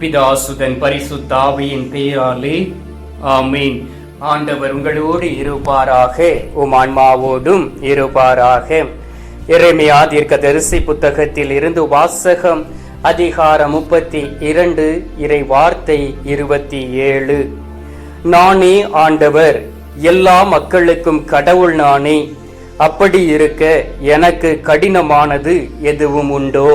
பிதாசுதன் பரிசுத்தாவியின் பேராலே ஆமீன். ஆண்டவர் உங்களோடு இருப்பாராக உம் ஆன்மாவோடும் இருப்பாராக. எரேமியா தீர்க்கதரிசி புத்தகத்தில் இருந்து வாசகம் அதிகாரம் முப்பத்தி இரண்டு இறை வார்த்தை இருபத்தி ஏழு. நானே ஆண்டவர் எல்லா மக்களுக்கும் கடவுள் நானே. அப்படி இருக்க எனக்கு கடினமானது எதுவும் உண்டோ?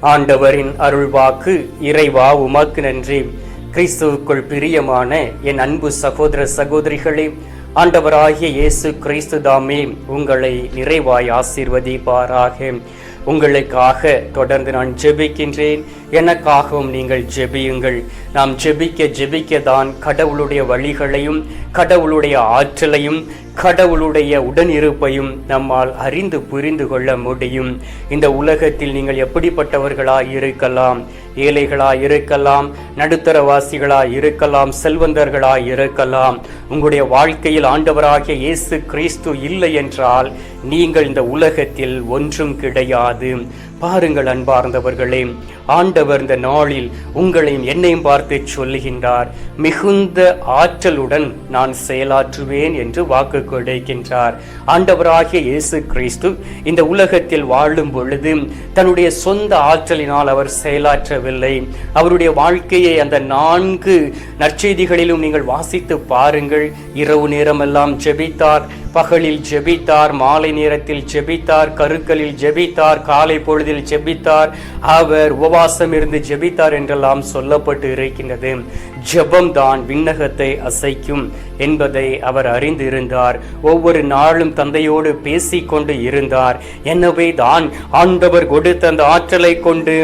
ஆண்டவரின் அருள்வாக்கு இறைவா உமக்கு நன்றி. கிறிஸ்துவுக்குள் பிரியமான என் அன்பு சகோதர சகோதரிகளே ஆண்டவராகிய இயேசு கிறிஸ்து தாமே உங்களை நிறைவாய் ஆசீர்வதிப்பாராக. உங்களுக்காக தொடர்ந்து நான் ஜெபிக்கின்றேன். எனக்காகவும் நீங்கள் ஜெபியுங்கள். நாம் ஜெபிக்க ஜெபிக்க தான் கடவுளுடைய வழிகளையும் கடவுளுடைய ஆற்றலையும் கடவுளுடைய உடனிருப்பையும் நம்மால் அறிந்து புரிந்து கொள்ள முடியும். இந்த உலகத்தில் நீங்கள் எப்படிப்பட்டவர்களாய் இருக்கலாம்? ஏழைகளாய் இருக்கலாம் நடுத்தரவாசிகளாய் இருக்கலாம் செல்வந்தர்களாய் இருக்கலாம். உங்களுடைய வாழ்க்கையில் ஆண்டவராகிய இயேசு கிறிஸ்து இல்லை என்றால் நீங்கள் இந்த உலகத்தில் ஒன்றும் கிடையாது. பாருங்கள் அன்பார்ந்தவர்களே ஆண்டவர் இந்த நாளில் உங்களையும் என்னையும் பார்த்து சொல்லுகின்றார். மிகுந்த ஆற்றலுடன் நான் செயலாற்றுவேன் என்று வாக்கு கொடுக்கின்றார். ஆண்டவராகிய இயேசு கிறிஸ்து இந்த உலகத்தில் வாழும் பொழுது தன்னுடைய சொந்த ஆற்றலினால் அவர் செயலாற்றவில்லை. அவருடைய வாழ்க்கையை அந்த நான்கு நற்செய்திகளிலும் நீங்கள் வாசித்து பாருங்கள். இரவு நேரமெல்லாம் ஜெபித்தார். பகலில் ஜெபித்தார் மாலை நேரத்தில் ஜெபித்தார் கருக்களில் ஜெபித்தார் காலை பொழுதில் ஜெபித்தார். அவர் உபவாசம் இருந்து ஜெபித்தார் என்றெல்லாம் சொல்லப்பட்டு இருக்கின்றது. ஜெபம் தான் விண்ணகத்தை அசைக்கும் என்பதை அவர் அறிந்திருந்தார். ஒவ்வொரு நாளும் தந்தையோடு பேசிக்கொண்டு இருந்தார். எனவே தான் ஆண்டவர் கொடுத்த அந்த ஆற்றலை கொண்டு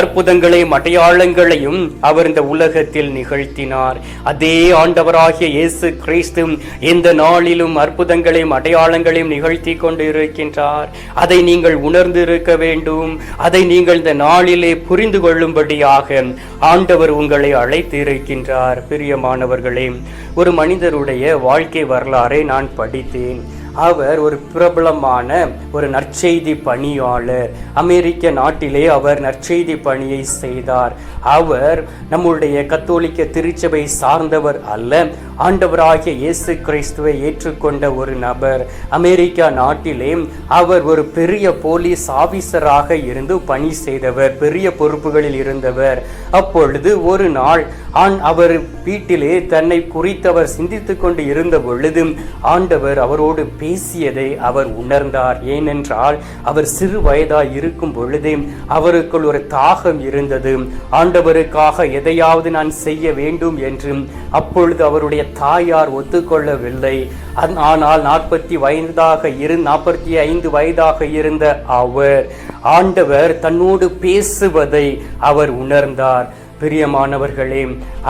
அற்புதங்களையும் அடையாளங்களையும் அவர் இந்த உலகத்தில் நிகழ்த்தினார். அதே ஆண்டவராகிய இயேசு கிறிஸ்து இந்த நாளிலும் அற்புதங்களையும் அடையாளங்களையும் நிகழ்த்தி கொண்டு இருக்கின்றார் அதை நீங்கள் உணர்ந்து இருக்க வேண்டும். அதை நீங்கள் இந்த நாளிலே புரிந்து கொள்ளும்படியாக ஆண்டவர் உங்களை அழைத்து இருக்கின்றார் பிரியமானவர்களே ஒரு மனிதருடைய வாழ்க்கை வரலாறை நான் படித்தேன். அவர் ஒரு பிரபலமான ஒரு நற்செய்தி பணியாளர். அமெரிக்க நாட்டிலே அவர் நற்செய்தி பணியை செய்தார். அவர் நம்முடைய கத்தோலிக்க திருச்சபை சார்ந்தவர் அல்ல ஆண்டவராகிய இயேசு கிறிஸ்துவை ஏற்றுக்கொண்ட ஒரு நபர். அமெரிக்கா நாட்டிலே அவர் ஒரு பெரிய போலீஸ் ஆபீசராக இருந்து பணி செய்தவர் பெரிய பொறுப்புகளில் இருந்தவர். அப்பொழுது ஒரு நாள் ஆண் அவர் வீட்டிலே தன்னை குறித்தவர் சிந்தித்து கொண்டு இருந்த பொழுது ஆண்டவர் அவரோடு பேசியதை அவர் உணர்ந்தார். ஏனென்றால் அவர் சிறு வயதாய் இருக்கும் பொழுதே அவருக்குள் ஒரு தாகம் இருந்தது. ஆண்டவருக்காக எதையாவது நான் செய்ய வேண்டும் என்று அப்பொழுது அவருடைய தாயார் ஒத்துக்கொள்ளவில்லை. ஆனால் நாற்பத்தி வயதாக இரு நாற்பத்தி ஐந்து வயதாக இருந்த அவர் ஆண்டவர் தன்னோடு பேசுவதை அவர் உணர்ந்தார். பிரியமானவர்களே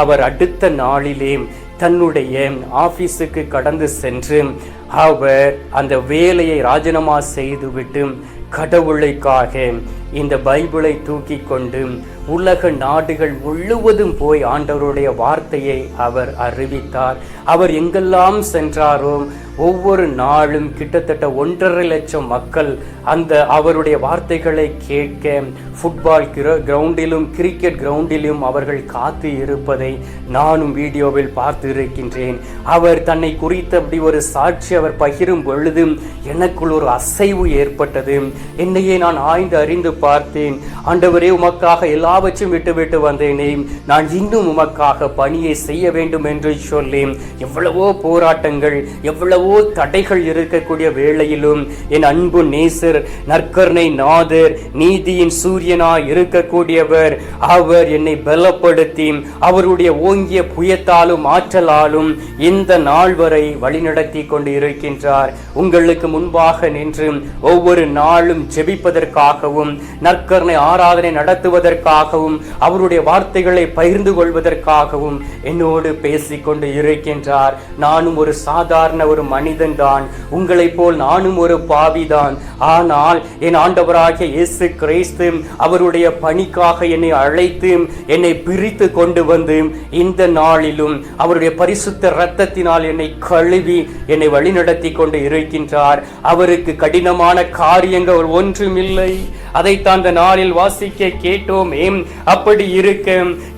அவர் அடுத்த நாளிலே தன்னுடைய ஆஃபீஸுக்கு கடந்து சென்று அவர் அந்த வேலையை ராஜினாமா செய்துவிட்டு கடவுளுக்காக இந்த பைபிளை தூக்கி கொண்டு உலக நாடுகள் முழுவதும் போய் ஆண்டவருடைய வார்த்தையை அவர் அறிவித்தார். அவர் எங்கெல்லாம் சென்றாரோ ஒவ்வொரு நாளும் கிட்டத்தட்ட ஒன்றரை லட்சம் மக்கள் அந்த அவருடைய வார்த்தைகளை கேட்க ஃபுட்பால் கிரவுண்டிலும் கிரிக்கெட் கிரவுண்டிலும் அவர்கள் காத்து இருப்பதை நானும் வீடியோவில் பார்த்து இருக்கின்றேன் அவர் தன்னை குறித்த அப்படி ஒரு சாட்சி அவர் பகிரும் பொழுது எனக்குள் ஒரு அசைவு ஏற்பட்டது. என்னையே நான் ஆய்ந்து அறிந்து பார்த்தேன். ஆண்டவரே உமக்காக எல்லாவற்றையும் விட்டுவிட்டு வந்தேனே. நான் இன்னும் உமக்காக பணியை செய்ய வேண்டும் என்று சொல்லி எவ்வளவோ போராட்டங்கள் எவ்வளவோ தடைகள் இருக்கக்கூடிய வேளையிலும் என் அன்பு நேசர் நற்கருணை நாதர் நீதியின் சூரியனாய் இருக்கக்கூடியவர் அவர் என்னை பலப்படுத்தி அவருடைய ஓங்கிய புயத்தாலும் ஆற்றலாலும் இந்த நாள் வரை வழிநடத்தி கொண்டு இருக்கின்றார். உங்களுக்கு முன்பாக நின்று ஒவ்வொரு நாளும் ஜெபிப்பதற்காகவும் நற்கருணை ஆராதனை நடத்துவதற்காகவும் அவருடைய வார்த்தைகளை பகிர்ந்து கொள்வதற்காகவும் என்னோடு பேசிக்கொண்டு இருக்கின்றார். நானும் ஒரு சாதாரண ஒரு மனிதன்தான். உங்களைப் போல் நானும் ஒரு பாவிதான். ஆனால் என் ஆண்டவராகிய இயேசு கிறிஸ்து அவருடைய பணிக்காக என்னை அழைத்து என்னை பிரித்து கொண்டு வந்து இந்த நாளிலும் அவருடைய பரிசுத்த இரத்தத்தினால் என்னை கழுவி என்னை வழிநடத்தி கொண்டு இருக்கின்றார். அவருக்கு கடினமான காரியங்கள் ஒன்றுமில்லை. அதைத்தான் அந்த நாளில் வாசிக்க கேட்டோமே. அப்படி இருக்க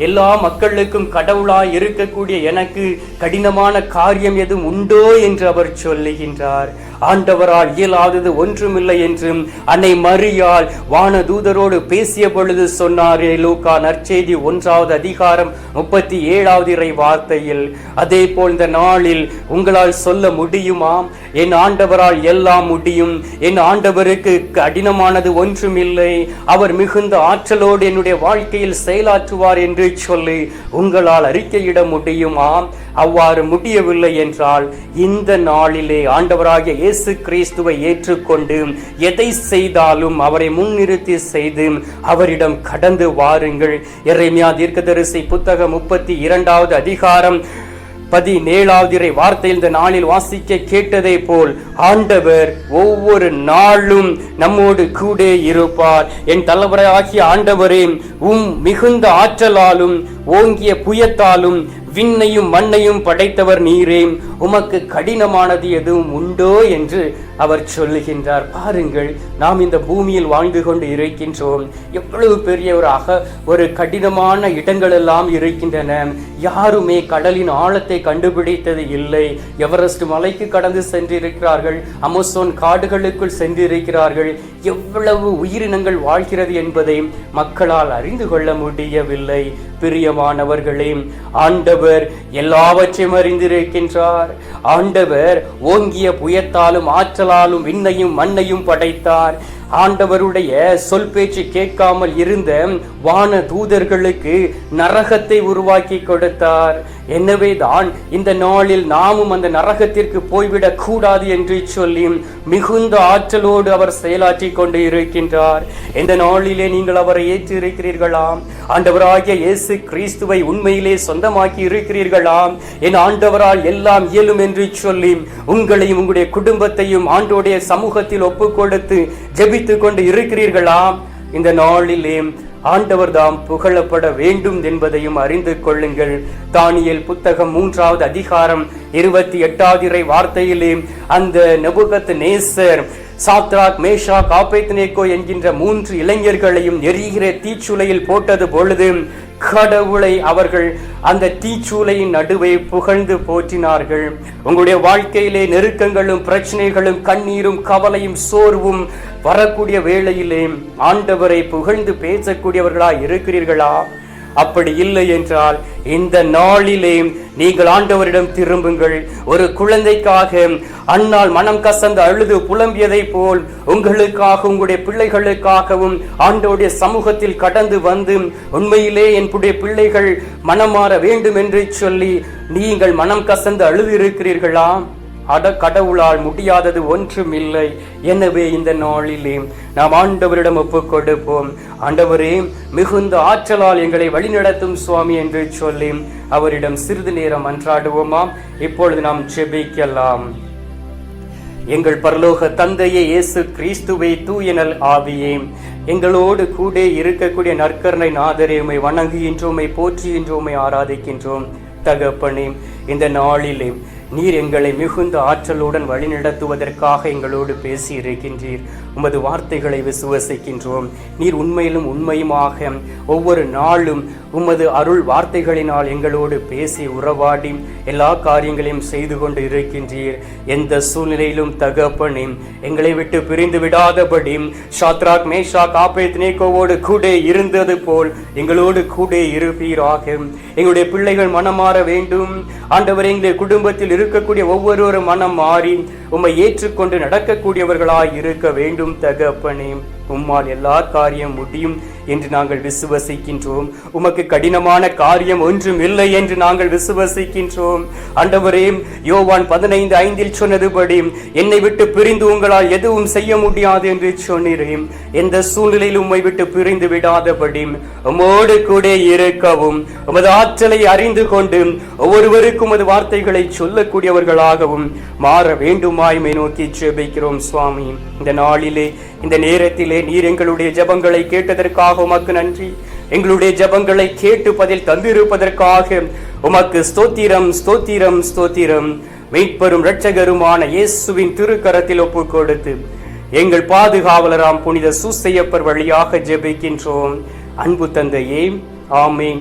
எல்லா மக்களுக்கும் கடவுளாய் இருக்கக்கூடிய எனக்கு கடினமான காரியம் எதுவும் உண்டோ என்று அவர் சொல்லுகின்றார் ஆண்டவரால் இயலாதது ஒன்றுமில்லை என்றும் அன்னை மரியாள் வானதூதரோடு பேசிய பொழுது சொன்னாரே லூக்கா நற்செய்தி ஒன்றாவது அதிகாரம் முப்பத்தி ஏழாவது இறை வார்த்தையில் அதே போல் இந்த நாளில் உங்களால் சொல்ல முடியுமாம்? என் ஆண்டவரால் எல்லாம் முடியும். என் ஆண்டவருக்கு கடினமானது ஒன்றுமில்லை. அவர் மிகுந்த ஆற்றலோடு என்னுடைய வாழ்க்கையில் செயலாற்றுவார் என்று சொல்லி உங்களால் அறிக்கையிட முடியுமாம்? அவ்வாறு முடியவில்லை என்றால் இந்த நாளிலே ஆண்டவராகிய இயேசு கிறிஸ்துவை ஏற்றுக்கொண்டு எதை செய்தாலும் அவரை முன்னிறுத்தி செய்து அவரிடம் கடந்து வாருங்கள். இறைமையா தீர்க்கதரிசி புத்தகம் முப்பத்தி இரண்டாவது அதிகாரம் பதினேழாவது இறை வார்த்தையில் இந்த நாளில் வாசிக்க கேட்டதை போல் ஆண்டவர் ஒவ்வொரு நாளும் நம்மோடு கூட இருப்பார். என் தலைவராகிய ஆண்டவரே உம் மிகுந்த ஆற்றலாலும் ஓங்கிய புயத்தாலும் விண்ணையும் மண்ணையும் படைத்தவர் நீரே. உமக்கு கடினமானது எதுவும் உண்டோ என்று அவர் சொல்லுகின்றார். பாருங்கள் நாம் இந்த பூமியில் வாழ்ந்து கொண்டு இருக்கின்றோம். எவ்வளவு பெரிய ஒரு அக ஒரு கடினமான இடங்கள் எல்லாம் இருக்கின்றன. யாருமே கடலின் ஆழத்தை கண்டுபிடித்தது இல்லை. எவரெஸ்ட் மலைக்கு கடந்து சென்றிருக்கிறார்கள். அமேசான் காடுகளுக்குள் சென்றிருக்கிறார்கள். எவ்வளவு உயிரினங்கள் வாழ்கிறது என்பதை மக்களால் அறிந்து கொள்ள முடியவில்லை. பிரியமானவர்களே ஆண்டவர் எல்லாவற்றையும் அறிந்திருக்கின்றார். ஆண்டவர். ஓங்கிய புயத்தாலும் ஆற்றலாலும் விண்ணையும் மண்ணையும் படைத்தார். ஆண்டவருடைய சொல் பேச்சு கேட்காமல் இருந்த வான தூதர்களுக்கு நரகத்தை உருவாக்கி கொடுத்தார். எனவேதான் இந்த நாளில் நாமும் அந்த நரகத்திற்கு போய்விடக் கூடாது என்று சொல்லி மிகுந்த ஆற்றலோடு அவர் செயலாற்றி கொண்டு இருக்கின்றார். இந்த நாளிலே நீங்கள் அவரை ஏற்று இருக்கிறீர்களாம் ஆண்டவராகிய இயேசு கிறிஸ்துவை உண்மையிலே சொந்தமாக்கி இருக்கிறீர்களாம். என் ஆண்டவரால் எல்லாம் இயலும் என்று சொல்லி உங்களையும் உங்களுடைய குடும்பத்தையும் ஆண்டோடைய சமூகத்தில் ஒப்பு கொடுத்து கொண்டு இருக்கிறீர்களாம். இந்த நாளிலே ஆண்டவர் தாம் புகழப்பட வேண்டும் என்பதையும் அறிந்து கொள்ளுங்கள். தானியல் புத்தகம் மூன்றாவது அதிகாரம் இருபத்தி எட்டாவது இறை வார்த்தையிலே அந்த நெபுகத் நேசர் சாத்ராக் மேஷா காப்பேத்னேகோ என்கின்ற மூன்று இளைஞர்களையும் எரிகிற தீச்சுளையில் போட்டது பொழுது கடவுளை அவர்கள் அந்த தீச்சூளையின் நடுவே புகழ்ந்து போற்றினார்கள். உங்களுடைய வாழ்க்கையிலே நெருக்கங்களும் பிரச்சனைகளும் கண்ணீரும் கவலையும் சோர்வும் வரக்கூடிய வேளையிலே ஆண்டவரை புகழ்ந்து பேசக்கூடியவர்களா இருக்கிறீர்களா அப்படி இல்லை என்றால் இந்த நாளிலே நீங்கள் ஆண்டவரிடம் திரும்புங்கள். ஒரு குழந்தைக்காக அன்னால் மனம் கசந்து அழுது புலம்பியதை போல் உங்களுக்காக உங்களுடைய பிள்ளைகளுக்காகவும் ஆண்டோடைய சமூகத்தில் கடந்து வந்து உண்மையிலே என்னுடைய பிள்ளைகள் மனமாற வேண்டும் என்று சொல்லி நீங்கள் மனம் கசந்து அழுது இருக்கிறீர்களா? அட கடவுளால் முடியாதது ஒன்றுமில்லை. எனவே இந்த நாளிலே நாம் ஆண்டவரிடம் ஒப்புக் கொடுப்போம் ஆண்டவரே மிகுந்த ஆற்றலால் எங்களை வழிநடத்தும் சுவாமி என்று சொல்லி அவரிடம் சிறிது நேரம் அன்றாடுவோமாம். இப்பொழுது நாம் செபிக்கலாம் எங்கள் பரலோக தந்தையே இயேசு கிறிஸ்துவை தூயனல் ஆவியே. எங்களோடு கூட இருக்கக்கூடிய நற்கருணை நாதரே உமை வணங்குகின்றோம் உம்மை ஆராதிக்கின்றோம். தகப்பனே இந்த நாளிலே நீர் எங்களை மிகுந்த ஆற்றலுடன் வழிநடத்துவதற்காக எங்களோடு பேசி இருக்கின்றீர் உமது வார்த்தைகளை விசுவசிக்கின்றோம். நீர் உண்மையிலும் உண்மையுமாக ஒவ்வொரு நாளும் உமது அருள் வார்த்தைகளினால் எங்களோடு பேசி உறவாடி எல்லா காரியங்களையும் செய்து கொண்டு இருக்கின்றீர் எந்த சூழ்நிலையிலும் தகப்பனே எங்களை விட்டு பிரிந்து விடாதபடி ஷாத்ராக் மேஷாக் ஆபேத் நேகோவோடு கூட இருந்தது போல் எங்களோடு கூட இருப்பீராக. எங்களுடைய பிள்ளைகள் மனமாற வேண்டும். ஆண்டவர் எங்களுடைய குடும்பத்தில் இருக்கக்கூடிய ஒவ்வொருவரும் மனம் மாறி உம்மை ஏற்றுக்கொண்டு நடக்கக்கூடியவர்களாய் இருக்க வேண்டும் தகப்பனே. உம்மால் எல்லா காரியம் முடியும் என்று நாங்கள் விசுவசிக்கின்றோம். உமக்கு கடினமான காரியம் ஒன்றும் இல்லை என்று நாங்கள் விசுவசிக்கின்றோம். அண்டவரே யோவான் பதினைந்து ஐந்தில் சொன்னதுபடி என்னை விட்டு பிரிந்து உங்களால் எதுவும் செய்ய முடியாது என்று சொன்னீரேன். எந்த சூழ்நிலையில் உம்மை விட்டு பிரிந்து விடாதபடி உம்மோடு கூட இருக்கவும் உமது ஆற்றலை அறிந்து கொண்டு ஒவ்வொருவருக்கும் உமது வார்த்தைகளை சொல்லக்கூடியவர்களாகவும் மாற வேண்டும் வேண்டுமாய்மை நோக்கி ஜெபிக்கிறோம் சுவாமி. இந்த நாளிலே இந்த நேரத்திலே நீர் எங்களுடைய ஜபங்களை கேட்டதற்காக உமக்கு நன்றி. எங்களுடைய ஜபங்களை கேட்டு பதில் தந்திருப்பதற்காக உமக்கு ஸ்தோத்திரம் ஸ்தோத்திரம் ஸ்தோத்திரம். மீட்பெரும் இரட்சகருமான இயேசுவின் திருக்கரத்தில் ஒப்பு கொடுத்து எங்கள் பாதுகாவலராம் புனித சூசையப்பர் வழியாக ஜெபிக்கின்றோம். அன்பு தந்தையே ஆமீன்.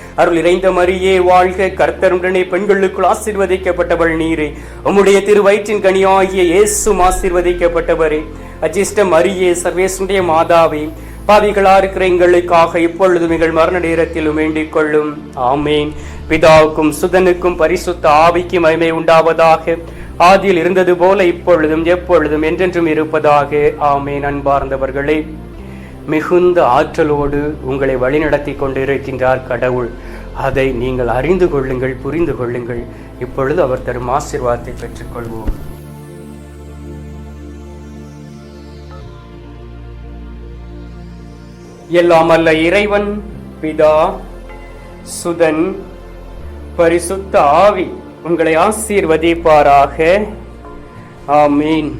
அருள் இறைந்த மரியே வாழ்க! கர்த்தருடனே பெண்களுக்குள் ஆசிர்வதிக்கப்பட்டவள் நீரே. உம்முடைய திருவயிற்றின் கனியாகிய இயேசும் ஆசிர்வதிக்கப்பட்டவரே. அஜிஷ்டம் அரியே சர்வேசுடைய மாதாவே பாவிகளா இருக்கிற எங்களுக்காக இப்பொழுதும் எங்கள் மரண நேரத்திலும் வேண்டிக் கொள்ளும். ஆமேன். பிதாவுக்கும் சுதனுக்கும் பரிசுத்த ஆவிக்கும் மகிமை உண்டாவதாக. ஆதியில் இருந்தது போல இப்பொழுதும் எப்பொழுதும் என்றென்றும் இருப்பதாக. ஆமேன். அன்பார்ந்தவர்களே மிகுந்த ஆற்றலோடு உங்களை வழிநடத்தி கொண்டிருக்கின்றார் கடவுள். அதை நீங்கள் அறிந்து கொள்ளுங்கள் புரிந்து கொள்ளுங்கள். இப்பொழுது அவர் தரும் ஆசீர்வாதத்தை பெற்றுக்கொள்வோம். எல்லாம் அல்ல இறைவன் பிதா சுதன் பரிசுத்த ஆவி உங்களை ஆசீர்வதிப்பாராக. ஆமீன்.